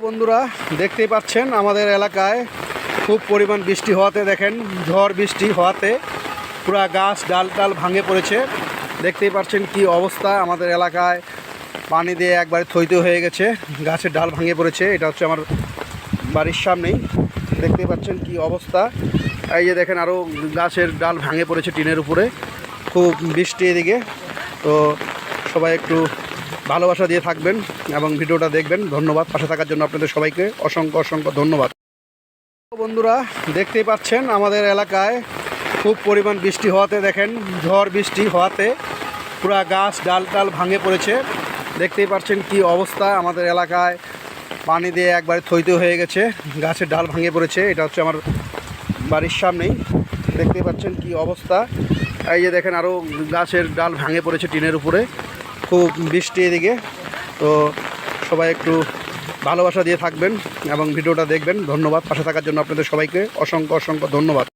বন্ধুরা, দেখতেই পাচ্ছেন আমাদের এলাকায় খুব পরিমাণ বৃষ্টি হওয়াতে দেখেন, ঝড় বৃষ্টি হওয়াতে পুরা গাছ ডাল ডাল ভাঙে পড়েছে। দেখতেই পাচ্ছেন কি অবস্থা আমাদের এলাকায়। পানি দিয়ে একবারে থইতে হয়ে গেছে গাছের ডাল ভাঙে পড়েছে, এটা হচ্ছে আমার বাড়ির সামনেই। দেখতেই পাচ্ছেন কি অবস্থা। এই যে দেখেন আরও গাছের ডাল ভাঙে পড়েছে টিনের উপরে, খুব বৃষ্টি এদিকে। তো সবাই একটু ভালোবাসা দিয়ে থাকবেন এবং ভিডিওটা দেখবেন। ধন্যবাদ। পাশে থাকার জন্য আপনাদের সবাইকে অসংখ্য অসংখ্য ধন্যবাদ। বন্ধুরা, দেখতেই পাচ্ছেন আমাদের এলাকায় খুব পরিমাণ বৃষ্টি হওয়াতে দেখেন, ঝড় বৃষ্টি হওয়াতে পুরা গাছ ডাল টাল ভাঙে পড়েছে। দেখতেই পাচ্ছেন কি অবস্থা আমাদের এলাকায়। পানি দিয়ে একবারে থইতে হয়ে গেছে গাছের ডাল ভাঙে পড়েছে। এটা হচ্ছে আমার বাড়ির সামনেই। দেখতেই পাচ্ছেন কি অবস্থা। এই যে দেখেন আরও গাছের ডাল ভাঙে পড়েছে টিনের উপরে। খুব বৃষ্টি এদিকে। তো সবাই একটু ভালোবাসা দিয়ে থাকবেন এবং ভিডিওটা দেখবেন। ধন্যবাদ। পাশে থাকার জন্য আপনাদের সবাইকে অসংখ্য অসংখ্য ধন্যবাদ।